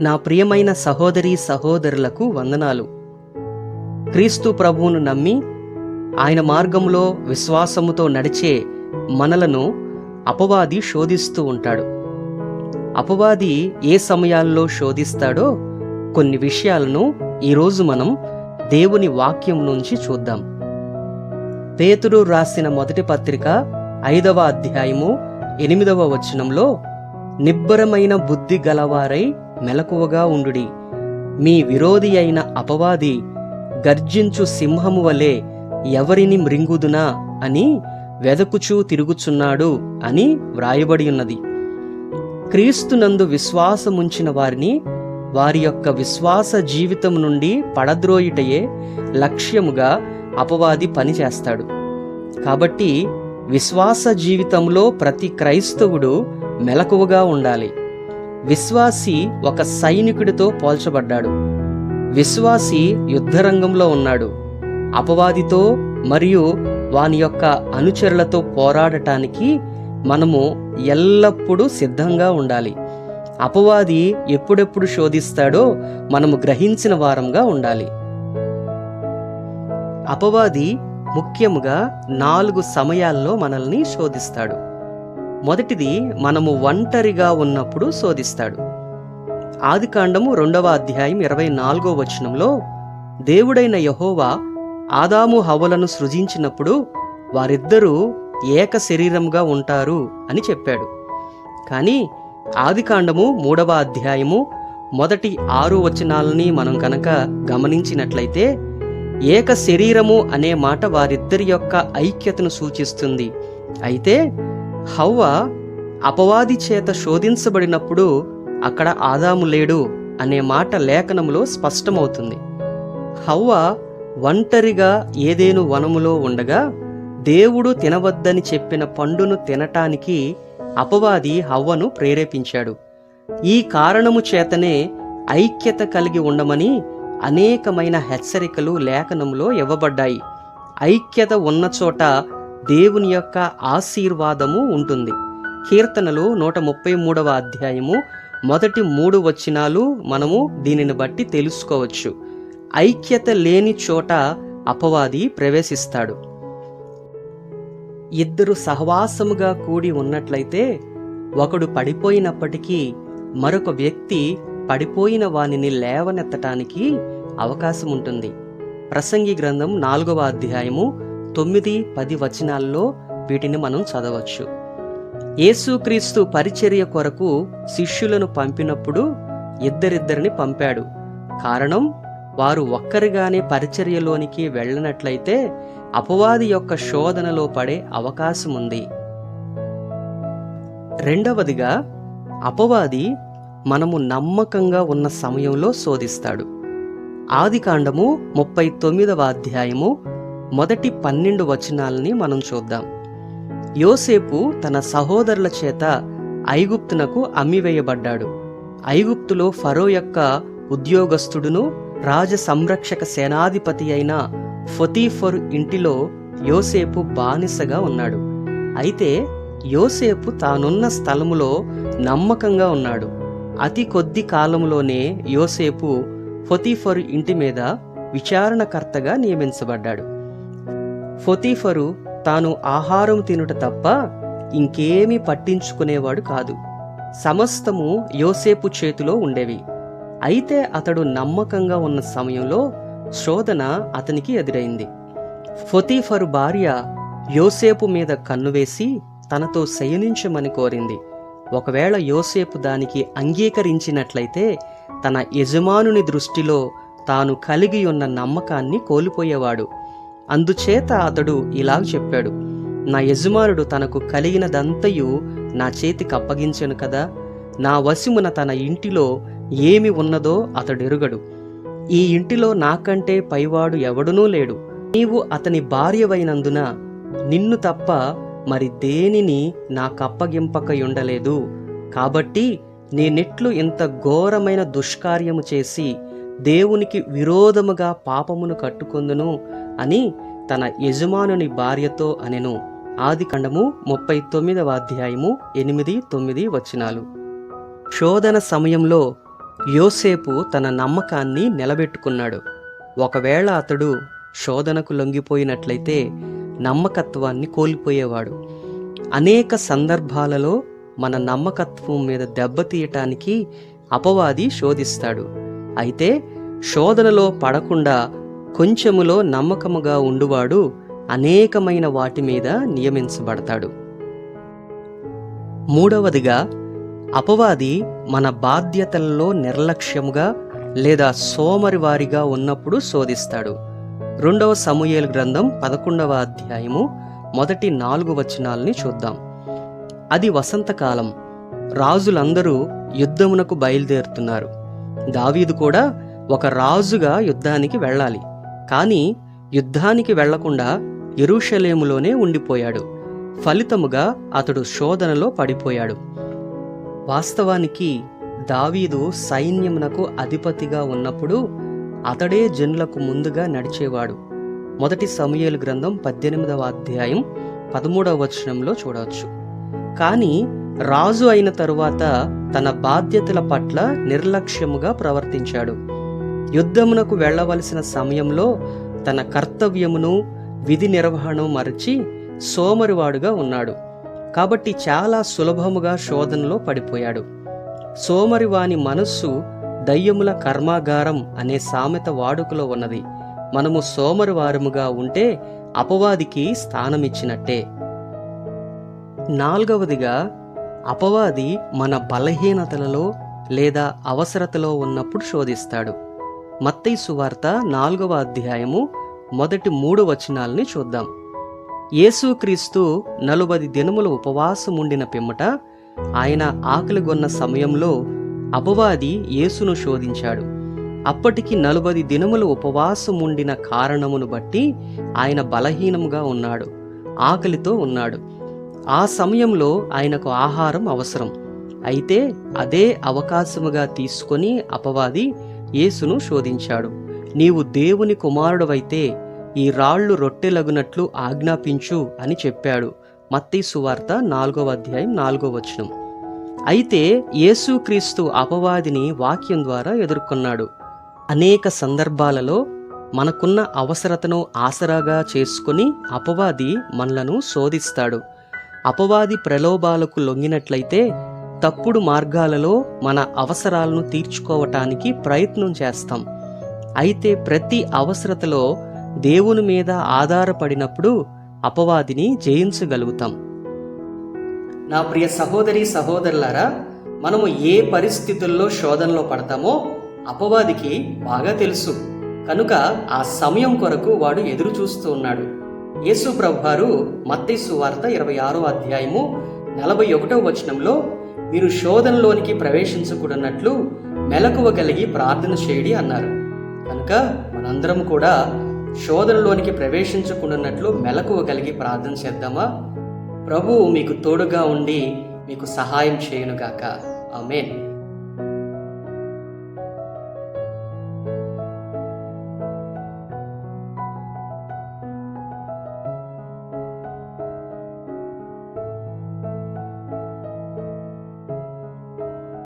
నా ప్రియమైన సహోదరి సహోదరులకు వందనాలు. క్రీస్తు ప్రభువును నమ్మి ఆయన మార్గంలో విశ్వాసముతో నడిచే మనలను అపవాది శోధిస్తూ ఉంటాడు. అపవాది ఏ సమయాల్లో శోధిస్తాడో కొన్ని విషయాలను ఈరోజు మనం దేవుని వాక్యం నుంచి చూద్దాం. పేతుడు రాసిన మొదటి పత్రిక ఐదవ అధ్యాయము ఎనిమిదవ వచనంలో నిబ్బరమైన బుద్ధి గలవారై మెలకువగా ఉండుడి. మీ విరోధి అయిన అపవాది గర్జించు సింహము వలె ఎవరిని మృంగుదునా అని వెదకుచూ తిరుగుచున్నాడు అని వ్రాయబడి ఉన్నది క్రీస్తునందు విశ్వాసముంచిన వారిని వారి యొక్క విశ్వాస జీవితం నుండి పడద్రోయుటయే లక్ష్యముగా అపవాది పనిచేస్తాడు. కాబట్టి విశ్వాస జీవితంలో ప్రతి క్రైస్తవుడు మెలకువగా ఉండాలి. విశ్వాసి ఒక సైనికుడితో పోల్చబడ్డాడు. విశ్వాసి యుద్ధరంగంలో ఉన్నాడు. అపవాదితో మరియు వాని యొక్క అనుచరులతో పోరాడటానికి మనము ఎల్లప్పుడూ సిద్ధంగా ఉండాలి. అపవాది ఎప్పుడెప్పుడు శోధిస్తాడో మనము గ్రహించిన వారంగా ఉండాలి. అపవాది ముఖ్యముగా నాలుగు సమయాల్లో మనల్ని శోధిస్తాడు. మొదటిది మనము ఒంటరిగా ఉన్నప్పుడు శోధిస్తాడు. ఆదికాండము రెండవ అధ్యాయం ఇరవై నాలుగో వచనంలో దేవుడైన యహోవా ఆదాము హవలను సృజించినప్పుడు వారిద్దరూ ఏక శరీరంగా ఉంటారు అని చెప్పాడు. కానీ ఆదికాండము మూడవ అధ్యాయము మొదటి ఆరు వచనాలని మనం కనుక గమనించినట్లయితే ఏక శరీరము అనే మాట వారిద్దరి యొక్క ఐక్యతను సూచిస్తుంది. అయితే హవ్వ అపవాది చేత శోధించబడినప్పుడు అక్కడ ఆదాము లేడు అనే మాట లేఖనములో స్పష్టమవుతుంది. హవ్వ ఒంటరిగా ఏదేను వనములో ఉండగా దేవుడు తినవద్దని చెప్పిన పండును తినటానికి అపవాది హవ్వను ప్రేరేపించాడు. ఈ కారణము చేతనే ఐక్యత కలిగి ఉండమని అనేకమైన హెచ్చరికలు లేఖనంలో ఇవ్వబడ్డాయి. ఐక్యత ఉన్న చోట దేవుని యొక్క ఆశీర్వాదము ఉంటుంది. కీర్తనలు నూట ముప్పై మూడవ అధ్యాయము మొదటి మూడు వచనాలు మనము దీనిని బట్టి తెలుసుకోవచ్చు. ఐక్యత లేని చోట అపవాది ప్రవేశిస్తాడు. ఇద్దరు సహవాసముగా కూడి ఉన్నట్లయితే ఒకడు పడిపోయినప్పటికీ మరొక వ్యక్తి పడిపోయిన వానిని లేవనెత్తటానికి అవకాశం ఉంటుంది ప్రసంగి గ్రంథం నాలుగవ అధ్యాయము తొమ్మిది పది వచనాల్లో వీటిని మనం చదవచ్చు. యేసుక్రీస్తు పరిచర్య కొరకు శిష్యులను పంపినప్పుడు ఇద్దరిద్దరిని పంపాడు. కారణం వారు ఒక్కరిగానే పరిచర్యలోనికి వెళ్ళనట్లయితే అపవాది యొక్క శోధనలో పడే అవకాశం ఉంది. రెండవదిగా అపవాది మనము నమ్మకంగా ఉన్న సమయంలో శోధిస్తాడు. ఆదికాండము ముప్పై తొమ్మిదవ అధ్యాయము మొదటి పన్నెండు వచనాలని మనం చూద్దాం. యోసేపు తన సహోదరుల చేత ఐగుప్తునకు అమ్మివేయబడ్డాడు. ఐగుప్తులో ఫరో యొక్క ఉద్యోగస్తుడును రాజ సంరక్షక సేనాధిపతి అయిన ఫొతీఫర్ ఇంటిలో యోసేపు బానిసగా ఉన్నాడు. అయితే యోసేపు తానున్న స్థలములో నమ్మకంగా ఉన్నాడు. అతి కొద్ది కాలంలోనే యోసేపు ఫొతీఫర్ ఇంటి మీద విచారణకర్తగా నియమించబడ్డాడు. ఫొతీఫరు తాను ఆహారం తినుట తప్ప ఇంకేమీ పట్టించుకునేవాడు కాదు. సమస్తము యోసేపు చేతిలో ఉండేవి. అయితే అతడు నమ్మకంగా ఉన్న సమయంలో శోధన అతనికి ఎదురైంది. ఫొతీఫరు భార్య యోసేపు మీద కన్నువేసి తనతో శయనించమని కోరింది. ఒకవేళ యోసేపు దానికి అంగీకరించినట్లయితే తన యజమానుని దృష్టిలో తాను కలిగి ఉన్న నమ్మకాన్ని కోల్పోయేవాడు. అందుచేత అతడు ఇలాగ చెప్పాడు నా యజమానుడు తనకు కలిగినదంతయు నా చేతికి అప్పగించను కదా నా వశమున తన ఇంటిలో ఏమి ఉన్నదో అతడెరుగడు ఈ ఇంటిలో నాకంటే పైవాడు ఎవడునూ లేడు. నీవు అతని భార్యవైనందున నిన్ను తప్ప మరి దేనిని నాకప్పగింపకయుండలేదు. కాబట్టి నేనెట్లు ఇంత ఘోరమైన దుష్కార్యము చేసి దేవునికి విరోధముగా పాపమును కట్టుకొందును. అని తన యజమానుని భార్యతో అనెను. ఆదికండము ముప్పై తొమ్మిదవ అధ్యాయము ఎనిమిది తొమ్మిది వచనాలు. శోధన సమయంలో యోసేపు తన నమ్మకాన్ని నిలబెట్టుకున్నాడు. ఒకవేళ అతడు శోధనకు లొంగిపోయినట్లయితే నమ్మకత్వాన్ని కోల్పోయేవాడు. అనేక సందర్భాలలో మన నమ్మకత్వం మీద దెబ్బతీయటానికి అపవాది శోధిస్తాడు. అయితే శోధనలో పడకుండా కొంచెములో నమ్మకముగా ఉండువాడు అనేకమైన వాటి మీద నియమించబడతాడు. మూడవదిగా అపవాది మన బాధ్యతల్లో నిర్లక్ష్యముగా లేదా సోమరివారిగా ఉన్నప్పుడు శోధిస్తాడు. రెండవ సమూయేలు గ్రంథం పదకొండవ అధ్యాయము మొదటి నాలుగు వచనాలని చూద్దాం. అది వసంతకాలం. రాజులందరూ యుద్ధమునకు బయలుదేరుతున్నారు. దావీదు కూడా ఒక రాజుగా యుద్ధానికి వెళ్ళాలి. కానీ యుద్ధానికి వెళ్ళకుండా ఎరుషలేములోనే ఉండిపోయాడు. ఫలితముగా అతడు శోధనలో పడిపోయాడు. వాస్తవానికి దావీదు సైన్యమునకు అధిపతిగా ఉన్నప్పుడు అతడే జనులకు ముందుగా నడిచేవాడు. మొదటి సమయలు గ్రంథం పద్దెనిమిదవ అధ్యాయం పదమూడవ వచనంలో చూడవచ్చు. కానీ రాజు అయిన తరువాత తన బాధ్యతల పట్ల నిర్లక్ష్యముగా ప్రవర్తించాడు. యుద్ధమునకు వెళ్ళవలసిన సమయంలో తన కర్తవ్యమును విధి నిర్వహణ మరచి సోమరివాడుగా ఉన్నాడు. కాబట్టి చాలా సులభముగా శోధనలో పడిపోయాడు. సోమరివాని మనస్సు దయ్యముల కర్మాగారం అనే సామెత వాడుకలో ఉన్నది. మనము సోమరివారముగా ఉంటే అపవాదికి స్థానమిచ్చినట్టే. నాలుగవదిగా అపవాది మన బలహీనతలలో లేదా అవసరతలో ఉన్నప్పుడు శోధిస్తాడు. మత్తయి సువార్త నాలుగవ అధ్యాయము మొదటి మూడు వచనాల్ని చూద్దాం. యేసుక్రీస్తు నలుబది దినములు ఉపవాసముండిన పిమ్మట ఆయన ఆకలిగొన్న సమయంలో అపవాది యేసును శోధించాడు. అప్పటికి నలుబది దినములు ఉపవాసం ఉండిన కారణమును బట్టి ఆయన బలహీనముగా ఉన్నాడు ఆకలితో ఉన్నాడు. ఆ సమయంలో ఆయనకు ఆహారం అవసరం. అయితే అదే అవకాశముగా తీసుకొని అపవాది యేసును శోధించాడు. నీవు దేవుని కుమారుడవైతే ఈ రాళ్ళు రొట్టెలగునట్లు ఆజ్ఞాపించు అని చెప్పాడు. మత్తయి సువార్త నాలుగవ అధ్యాయం నాలుగో వచనం. అయితే యేసుక్రీస్తు అపవాదిని వాక్యం ద్వారా ఎదుర్కొన్నాడు. అనేక సందర్భాలలో మనకున్న అవసరతను ఆసరాగా చేసుకుని అపవాది మనలను శోధిస్తాడు. అపవాది ప్రలోభాలకు లొంగినట్లయితే తప్పుడు మార్గాలలో మన అవసరాలను తీర్చుకోవటానికి ప్రయత్నం చేస్తాం. అయితే ప్రతి అవసరతలో దేవుని మీద ఆధారపడినప్పుడు అపవాదిని జయించగలుగుతాం. నా ప్రియ సహోదరి సహోదరులారా మనము ఏ పరిస్థితుల్లో శోధనలో పడతామో అపవాదికి బాగా తెలుసు. కనుక ఆ సమయం కొరకు వాడు ఎదురు చూస్తూ ఉన్నాడు. యేసు ప్రభువారు మత్తైసు వార్త ఇరవై ఆరో అధ్యాయము నలభై ఒకటో వచనంలో మీరు శోధనలోనికి ప్రవేశించకూడనట్లు మెలకువ కలిగి ప్రార్థన చేయడి అన్నారు. కనుక మనందరం కూడా శోధనలోనికి ప్రవేశించకుండానట్లు మెలకువ కలిగి ప్రార్థన చేద్దామా? ప్రభువు మీకు తోడుగా ఉండి మీకు సహాయం చేయునుగాక. ఆమెన్.